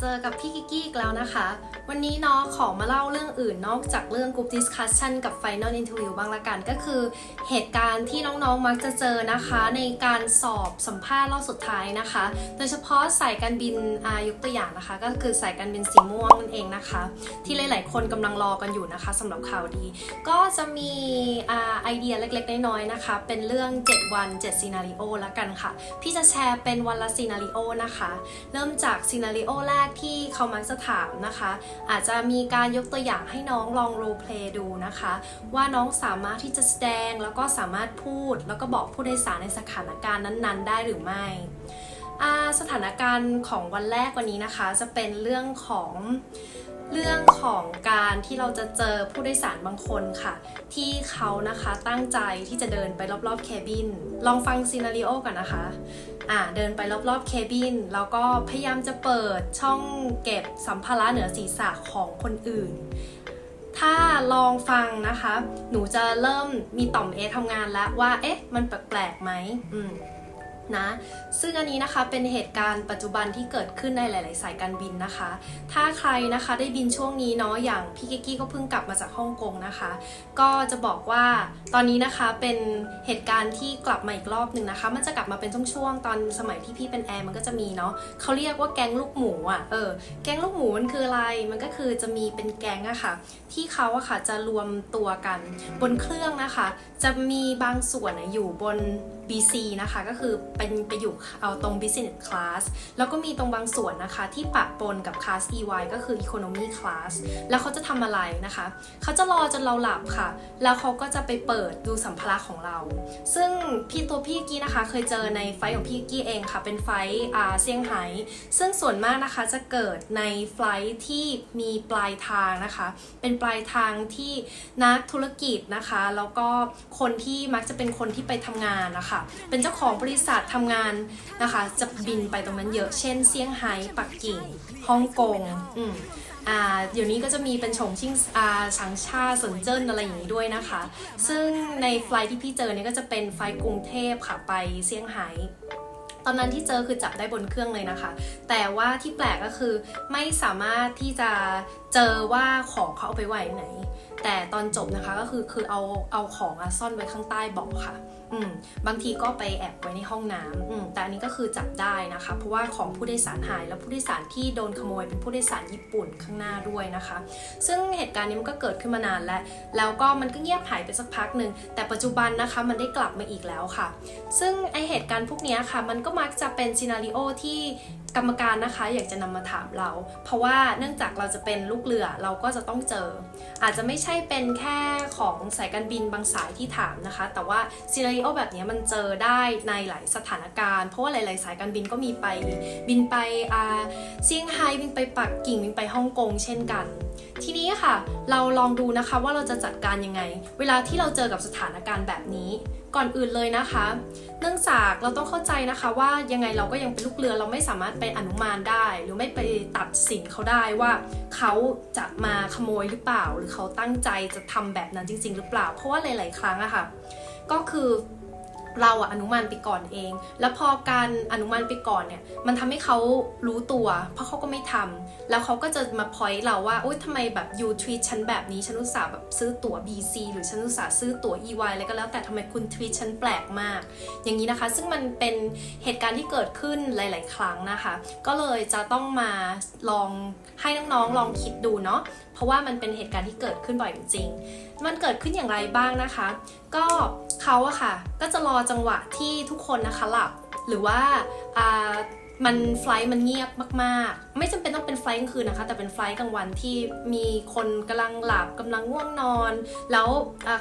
เจอกับพี่กิกกี้อีกแล้วนะคะ วันนี้เนาะขอมาเล่าเรื่องอื่นนอกจากเรื่อง Group Discussion กับ Final Interview บ้างละกันก็คือเหตุการณ์ที่น้องๆมักจะเจอนะคะ ในการสอบสัมภาษณ์รอบสุดท้ายนะคะ โดยเฉพาะสายการบินอายกตัวอย่างนะคะ ก็คือสายการบินสีม่วงนั่นเองนะคะ ที่หลายๆ คนกำลังรอกันอยู่นะคะสำหรับข่าวดี ก็จะมีไอเดียเล็กๆ น้อยๆนะคะ เป็นเรื่อง 7 วัน7ซีนารีโอล้วกันค่ะพี่จะแชร์เป็นวันละซีนารีโอนะคะ เริ่มจากซีนารีโอแรกที่เขามักจะถามนะคะ อาจจะมีการยกตัวอย่างให้น้องลองโรเพลย์ดูนะคะ ว่าน้องสามารถที่จะแสดงแล้วก็สามารถพูด แล้วก็บอกผู้โดยสารในสถานการณ์นั้นๆ ได้หรือไม่สถานการณ์ของวันแรกวันนี้นะคะ จะเป็นเรื่องของ เรื่องของการที่เราจะเจอผู้โดยสารบางคนค่ะ ที่เขานะคะตั้งใจที่จะเดินไปรอบๆแคบิน ลองฟังซีนารีโอกันนะคะอ่าเดินไปรอบๆ เคบิน แล้วก็พยายามจะเปิดช่องเก็บสัมภาระเหนือศีรษะของคนอื่น ถ้าลองฟังนะคะ หนูจะเริ่มมีต่อมเอทำงานแล้วว่า เอ๊ะ มันแปลกๆไหมอืม นะ ซึ่งอันนี้นะคะเป็นเหตุการณ์ปัจจุบันที่เกิดขึ้นในหลาย ๆ สายการบินนะคะ ถ้าใครนะคะได้บินช่วงนี้เนาะอย่างพี่กิกกี้ก็เพิ่งกลับมาจากฮ่องกงนะคะ ก็จะบอกว่าตอนนี้นะคะเป็นเหตุการณ์ที่กลับมาอีกรอบหนึ่งนะคะ มันจะกลับมาเป็นช่วงๆตอนสมัยที่พี่เป็นแอร์มันก็จะมีเนาะเขาเรียกว่าแก๊งลูกหมูอะเออแก๊งลูกหมูมันคืออะไรมันก็คือจะมีเป็นแก๊งอะค่ะ ที่เขาอะค่ะจะรวมตัวกันบนเครื่องนะคะ จะมีบางส่วนอยู่บน BC นะคะก็คือเป็นไปอยู่เอาตรง business class แล้วก็มีตรงบางส่วนนะคะที่ปะปนกับ class EY ก็คือ economy class แล้วเขาจะทำอะไรนะคะ เขาจะรอจนเราหลับค่ะ แล้วเขาก็จะไปเปิดดูสัมภาระของเรา ซึ่งพี่ตัวพี่กี้นะคะ เคยเจอในไฟของพี่กี้เองค่ะ เป็นไฟอ่าเซี่ยงไฮ้ซึ่งส่วนมากนะคะจะเกิดในไฟที่มีปลายทางนะคะ เป็นปลายทางที่นักธุรกิจนะคะ แล้วก็คนที่มักจะเป็นคนที่ไปทำงานนะคะเป็นเจ้าของบริษัททำงานนะคะ จะบินไปตรงนั้นเยอะ เช่นเซี่ยงไฮ้ ปักกิ่ง ฮ่องกง อืมอ่าเดี๋ยวนี้ก็จะมีเป็นฉงชิ่งอ่าสังชาติสนเจิ้นอะไรอย่างนี้ด้วยนะคะ ซึ่งในไฟล์ที่พี่เจอเนี่ยก็จะเป็นไฟล์กรุงเทพค่ะไปเซี่ยงไฮ้ตอนนั้นที่เจอคือจับได้บนเครื่องเลยนะคะ แต่ว่าที่แปลกก็คือไม่สามารถที่จะเจอว่าของเขาเอาไปไว้ไหน แต่ตอนจบนะคะก็คือคือเอาเอาของอะซ่อนไว้ข้างใต้เบาะค่ะ อืมบางทีก็ไปแอบไว้ในห้องน้ำอืมแต่อันนี้ก็คือจับได้นะคะ เพราะว่าของผู้โดยสารหาย แล้วผู้โดยสารที่โดนขโมยเป็นผู้โดยสารญี่ปุ่นข้างหน้าด้วยนะคะ ซึ่งเหตุการณ์นี้มันก็เกิดขึ้นมานานแล้ว แล้วก็มันก็เงียบหายไปสักพักหนึ่งแต่ปัจจุบันนะคะมันได้กลับมาอีกแล้วค่ะ ซึ่งไอเหตุการณ์พวกนี้ค่ะ มันก็มักจะเป็นซีนารีโอที่ กรรมการนะคะอยากจะนำมาถามเรา เพราะว่าเนื่องจากเราจะเป็นลูกเรือเราก็จะต้องเจอ อาจจะไม่ใช่เป็นแค่ของสายการบินบางสายที่ถามนะคะ แต่ว่าซีนารีโอแบบนี้มันเจอได้ในหลายสถานการณ์ เพราะว่าหลาย ๆ สายการบินก็มีไปบินไปอาเซี่ยงไฮ้บินไปปักกิ่งบินไปฮ่องกงเช่นกัน ทีนี้ค่ะ เราลองดูนะคะว่าเราจะจัดการยังไง เวลาที่เราเจอกับสถานการณ์แบบนี้ก่อนอื่นเลยนะคะ เนื่องจากเราต้องเข้าใจนะคะว่ายังไงเราก็ยังเป็นลูกเรือเราไม่สามารถไปอนุมานได้ หรือไม่ไปตัดสินเขาได้ว่าเขาจะมาขโมยหรือเปล่า หรือเขาตั้งใจจะทำแบบนั้นจริง ๆ หรือเปล่า เพราะว่าหลาย ๆ ครั้งอะค่ะก็คือ เราอะอนุมานไปก่อนเอง แล้วพอการอนุมานไปก่อนเนี่ย มันทำให้เขารู้ตัว เพราะเขาก็ไม่ทำแล้วเขาก็จะมาพอยต์เราว่าโอ๊ยทำไมแบบ you treat ฉันแบบนี้ ฉันอุตส่าห์แบบซื้อตั๋ว BC หรือฉันอุตส่าห์ซื้อตั๋ว EY อะไรก็แล้ว แต่ทำไมคุณ treat ฉันแปลกมาก อย่างนี้นะคะ ซึ่งมันเป็นเหตุการณ์ที่เกิดขึ้นหลาย ๆ ครั้งนะคะ ก็เลยจะต้องมาลองให้น้อง ๆ ลองคิดดูเนาะ เพราะว่ามันเป็นเหตุการณ์ที่เกิดขึ้นบ่อยจริง มันเกิดขึ้นอย่างไรบ้างนะคะ ก็ เขาอะค่ะ ก็จะรอจังหวะที่ทุกคนนะคะหลับ หรือว่าอ่า มันไฟล์มันเงียบมากๆ ไม่จำเป็นต้องเป็นไฟล์กลางคืนนะคะ แต่เป็นไฟล์กลางวันที่มีคนกำลังหลับกำลังง่วงนอน แล้ว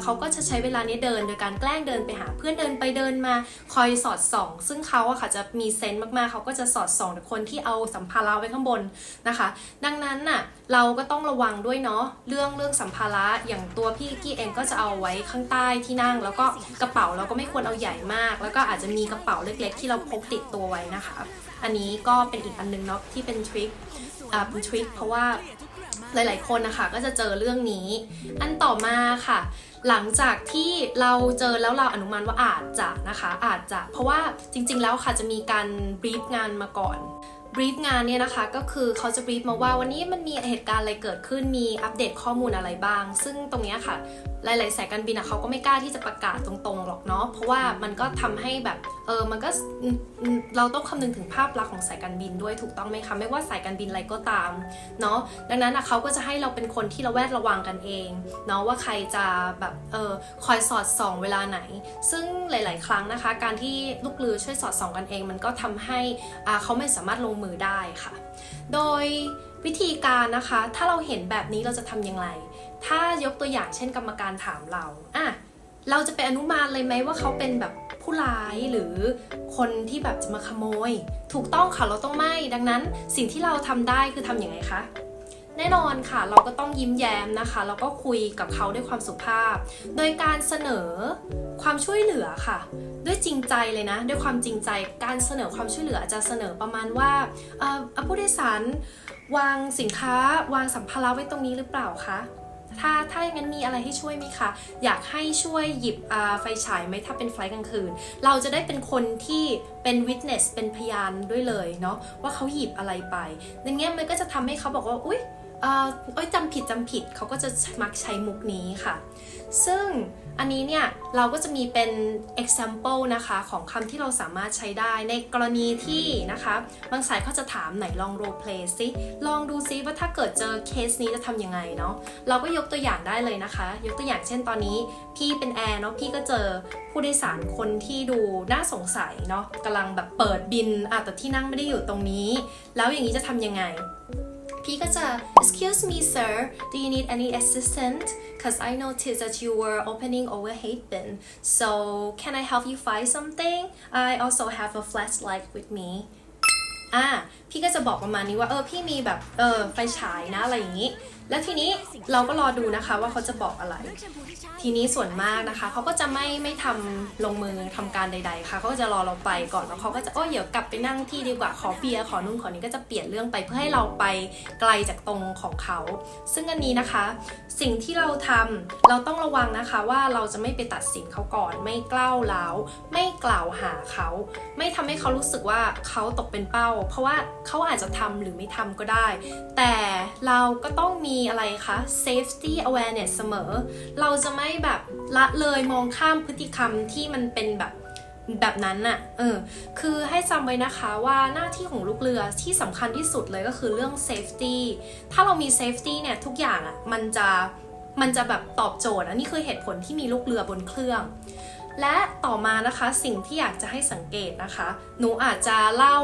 เขาก็จะใช้เวลานี้เดิน โดยการแกล้งเดินไปหา เพื่อนเดินไปเดินมาคอยสอดส่อง ซึ่งเขาอะค่ะจะมีเซนส์มากๆ เขาก็จะสอดส่องคนที่เอาสัมภาระไว้ข้างบนนะคะ ดังนั้นน่ะเราก็ต้องระวังด้วยเนาะเรื่องเรื่องสัมภาระอย่างตัวพี่กี้เองก็จะเอาไว้ข้างใต้ที่นั่ง แล้วก็กระเป๋าเราก็ไม่ควรเอาใหญ่มาก แล้วก็อาจจะมีกระเป๋าเล็ก ๆ ที่เราพกติดตัวไว้นะคะอันนี้ก็เป็นอีกอันนึงเนาะที่เป็นทริคอ่าเป็นทริคเพราะว่าหลาย ๆ คนนะคะก็จะเจอเรื่องนี้ อันต่อมาค่ะ หลังจากที่เราเจอแล้วเราอนุมานว่าอาจจะนะคะอาจจะ เพราะว่าจริง ๆ แล้วค่ะจะมีการบรีฟงานมาก่อน บรีฟงานเนี่ยนะคะ ก็คือเขาจะบรีฟมาว่าวันนี้มันมีเหตุการณ์อะไรเกิดขึ้นมีอัปเดตข้อมูลอะไรบ้าง ซึ่งตรงเนี้ยค่ะ หลาย ๆ สายการบินอะเขาก็ไม่กล้าที่จะประกาศตรง ๆ หรอกเนาะเพราะว่ามันก็ทำให้แบบเออมันก็เราต้องคำนึงถึงภาพลักษณ์ของสายการบินด้วยถูกต้องไหมคะไม่ว่าสายการบินอะไรก็ตามเนาะดังนั้นอะเขาก็จะให้เราเป็นคนที่ระแวดระวังกันเองเนาะว่าใครจะแบบเออคอยสอดส่องเวลาไหน ซึ่งหลาย ๆ ครั้งนะคะ การที่ลูกเรือช่วยสอดส่องกันเอง มันก็ทำให้เขาไม่สามารถลงมือได้ค่ะ โดยวิธีการนะคะ ถ้าเราเห็นแบบนี้เราจะทำอย่างไรถ้ายกตัวอย่างเช่นกรรมการถามเราอะเราจะไปอนุมานเลยไหมว่าเขาเป็นแบบผู้ร้ายหรือคนที่แบบจะมาขโมย ถูกต้องค่ะเราต้องไม่ ดังนั้นสิ่งที่เราทำได้คือทำอย่างไรคะ แน่นอนค่ะ เราก็ต้องยิ้มแย้มนะคะ แล้วก็คุยกับเขาด้วยความสุภาพ โดยการเสนอความช่วยเหลือค่ะ ด้วยจริงใจเลยนะ ด้วยความจริงใจ การเสนอความช่วยเหลือจะเสนอประมาณว่าเออผู้โดยสารวางสินค้าวางสัมภาระไว้ตรงนี้หรือเปล่าคะถ้าถ้าอย่างนั้นมีอะไรให้ช่วยไหมคะ อยากให้ช่วยหยิบไฟฉายไหมถ้าเป็นไฟล์กลางคืน เราจะได้เป็นคนที่เป็น witness เป็นพยานด้วยเลยเนาะว่าเขาหยิบอะไรไปอย่างเงี้ยมันก็จะทำให้เขาบอกว่า อุ๊ย เอ้ยจำผิดจำผิดเขาก็จะมักใช้มุกนี้ค่ะ ซึ่งอันนี้เนี่ยเราก็จะมีเป็น example นะคะของคำที่เราสามารถใช้ได้ในกรณีที่นะคะ บางสายเขาจะถามไหนลอง role play ซิลองดูซิว่าถ้าเกิดเจอเคสนี้จะทำยังไงเนาะเราก็ยกตัวอย่างได้เลยนะคะ ยกตัวอย่างเช่นตอนนี้ พี่เป็นแอร์เนาะพี่ก็เจอผู้โดยสารคนที่ดูน่าสงสัยเนาะกำลังแบบเปิดบินอะแต่ที่นั่งไม่ได้อยู่ตรงนี้ แล้วอย่างนี้จะทำยังไง พี่ก็จะ excuse me sir do you need any assistance cause I noticed that you were opening overhead bin so can I help you find something I also have a flashlight with me อ่ะพี่ก็จะบอกประมาณนี้ว่าเออพี่มีแบบเออไฟฉายนะอะไรอย่างนี้ แล้วทีนี้เราก็รอดูนะคะว่าเขาจะบอกอะไร ทีนี้ส่วนมากนะคะ เขาก็จะไม่ไม่ทำลงมือทำการใด ๆ ค่ะเขาก็จะรอเราไปก่อนแล้วเขาก็จะโอ้ยเดี๋ยวกลับไปนั่งที่ดีกว่าขอเบียร์ขอนู่นขอนี้ก็จะเปลี่ยนเรื่องไปเพื่อให้เราไปไกลจากตรงของเขา ซึ่งอันนี้นะคะ สิ่งที่เราทำเราต้องระวังนะคะว่าเราจะไม่ไปตัดสินเขาก่อน ไม่กล้าวร้าวไม่กล่าวหาเขา ไม่ทำให้เขารู้สึกว่าเขาตกเป็นเป้า เพราะว่าเขาอาจจะทำหรือไม่ทำก็ได้ แต่เราก็ต้องมีีอะไรคะ safety awareness เสมอ เราจะไม่แบบละเลยมองข้ามพฤติกรรมที่มันเป็นแบบแบบนั้นน่ะ เออ คือให้จำไว้นะคะว่าหน้าที่ของลูกเรือที่สำคัญที่สุดเลยก็คือเรื่อง safety ถ้าเรามี safety เนี่ยทุกอย่างอะมันจะมันจะแบบตอบโจทย์อันนี้คือเหตุผลที่มีลูกเรือบนเครื่อง และต่อมานะคะสิ่งที่อยากจะให้สังเกตนะคะ หนูอาจจะเล่า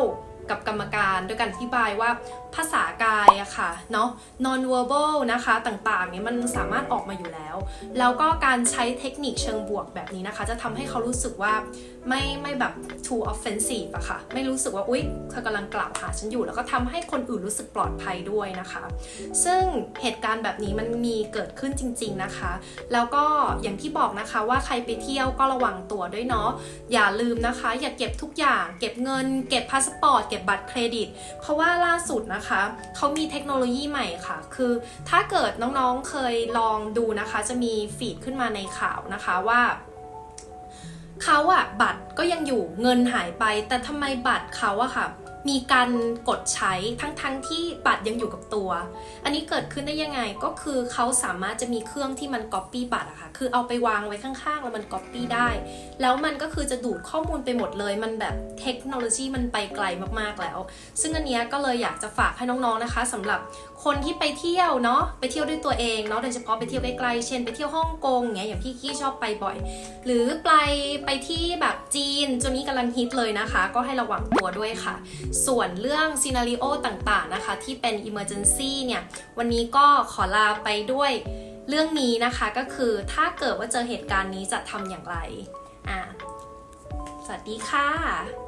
กับกรรมการโดยการอธิบายว่า ภาษากายอะค่ะเนาะ non verbal นะคะต่างๆเนี่ยมันสามารถออกมาอยู่แล้ว แล้วก็การใช้เทคนิคเชิงบวกแบบนี้นะคะ จะทำให้เขารู้สึกว่าไม่ไม่แบบ too offensive อะค่ะ ไม่รู้สึกว่าอุ๊ยเธอกำลังกล่าวหาฉันอยู่ แล้วก็ทำให้คนอื่นรู้สึกปลอดภัยด้วยนะคะ ซึ่งเหตุการณ์แบบนี้มันมีเกิดขึ้นจริง ๆนะคะ แล้วก็อย่างที่บอกนะคะว่าใครไปเที่ยวก็ระวังตัวด้วยเนาะอย่าลืมนะคะ อย่าเก็บทุกอย่าง เก็บเงิน เก็บพาสปอร์ตเก็บบัตรเครดิต เพราะว่าล่าสุดนะคะเขามีเทคโนโลยีใหม่ค่ะ คือถ้าเกิดน้องๆเคยลองดูนะคะ จะมีฟีดขึ้นมาในข่าวนะคะว่าเขาอะบัตรก็ยังอยู่เงินหายไป แต่ทำไมบัตรเขาอะค่ะ มีการกดใช้ทั้งๆทที่บัตรยังอยู่กับตัว อันนี้เกิดขึ้นได้ยังไงก็คือเขาสามารถจะมีเครื่องที่มันก๊อปปี้บัตรอะค่ะ คือเอาไปวางไว้ข้างๆ แล้วมันก๊อปปี้ได้ แล้วมันก็คือจะดูดข้อมูลไปหมดเลย มันแบบเทคโนโลยีมันไปไกลมากๆแล้ว ซึ่งอันนี้ก็เลยอยากจะฝากให้น้องๆนะคะสำหรับ คนที่ไปเที่ยวเนาะไปเที่ยวด้วยตัวเองเนาะโดยเฉพาะไปเที่ยวใกล้ๆเช่น ไปเที่ยวฮ่องกงอย่างเงี้ยอย่างพี่กี้ชอบไปบ่อย หรือไปไปที่แบบจีนจนนี้กำลังฮิตเลยนะคะ ก็ให้ระวังตัวด้วยค่ะ ส่วนเรื่องซีนารีโอต่างๆนะคะ ที่เป็น Emergency เนี่ยวันนี้ก็ขอลาไปด้วยเรื่องนี้นะคะก็คือถ้าเกิดว่าเจอเหตุการณ์นี้จะทำอย่างไรอะสวัสดีค่ะ